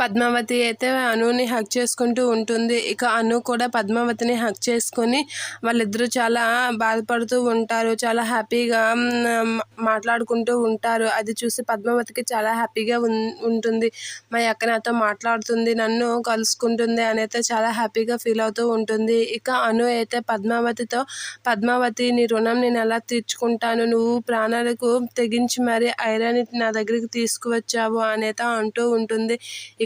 పద్మావతి అయితే అనుని హక్ చేసుకుంటూ ఉంటుంది. ఇక అను కూడా పద్మావతిని హక్ చేసుకొని వాళ్ళిద్దరూ చాలా బాధపడుతూ ఉంటారు. చాలా హ్యాపీగా మాట్లాడుకుంటూ ఉంటారు. అది చూసి పద్మావతికి చాలా హ్యాపీగా ఉంటుంది. మా అక్క నాతో మాట్లాడుతుంది నన్ను కలుసుకుంటుంది అని అయితే చాలా హ్యాపీగా ఫీల్ అవుతూ ఉంటుంది. ఇక అను అయితే పద్మావతితో పద్మావతి నీ రుణం నేను ఎలా తీర్చుకుంటాను? నువ్వు ప్రాణాలకు తెగించి మరి ఐరన్ నా దగ్గరికి తీసుకువచ్చావు అనేత అంటూ ఉంటుంది.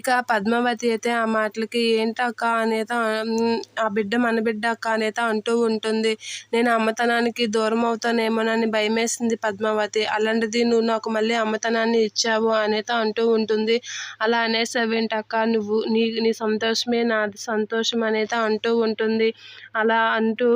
ఇక పద్మావతి అయితే ఆ మాటలకి ఏంటక్క అనేత ఆ బిడ్డ మన బిడ్డ అక్క అనేత అంటూ ఉంటుంది. నేను అమ్మతనానికి దూరం అవుతానేమోనని భయమేసింది పద్మావతి. అలాంటిది నువ్వు నాకు మళ్ళీ అమ్మతనాన్ని ఇచ్చావు అనేత అంటూ ఉంటుంది. అలా అనేసావేంటక్క నువ్వు? నీ నీ సంతోషమే నాది సంతోషం అనేత అంటూ ఉంటుంది. అలా అంటూ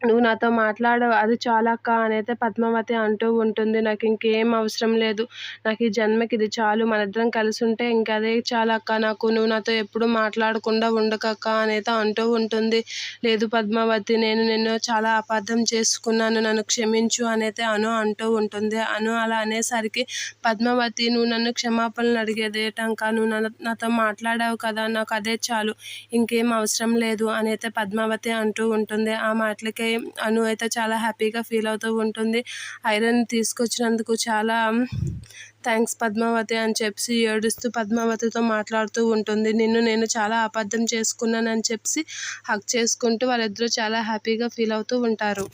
నువ్వు నాతో మాట్లాడవు అది చాలా అక్క అనైతే పద్మావతి అంటూ ఉంటుంది. నాకు ఇంకేం అవసరం లేదు. నాకు ఈ జన్మకి ఇది చాలు. మనిద్దరం కలిసి ఉంటే ఇంకదే అదే అక్క నాకు నువ్వు నాతో ఎప్పుడు మాట్లాడకుండా ఉండకక్క అనైతే అంటూ ఉంటుంది. లేదు పద్మావతి నేను నిన్ను చాలా అపార్థం చేసుకున్నాను. నన్ను క్షమించు అనైతే అను అంటూ ఉంటుంది. అను అలా అనేసరికి పద్మావతి నువ్వు నన్ను క్షమాపణలు అడిగేదేటంక నువ్వు నన్ను నాతో మాట్లాడావు కదా నాకు అదే చాలు. ఇంకేం అవసరం లేదు అని అయితే పద్మావతి అంటూ ఉంటుంది. ఆ మాటలకి అను అయితే చాలా హ్యాపీగా ఫీల్ అవుతూ ఉంటుంది. ఐరన్ తీసుకొచ్చినందుకు చాలా థ్యాంక్స్ పద్మావతి అని చెప్పి ఏడుస్తూ పద్మావతితో మాట్లాడుతూ ఉంటుంది. నిన్ను నేను చాలా అబద్ధం చేసుకున్నానని చెప్పి హక్ చేసుకుంటూ వాళ్ళిద్దరూ చాలా హ్యాపీగా ఫీల్ అవుతూ ఉంటారు.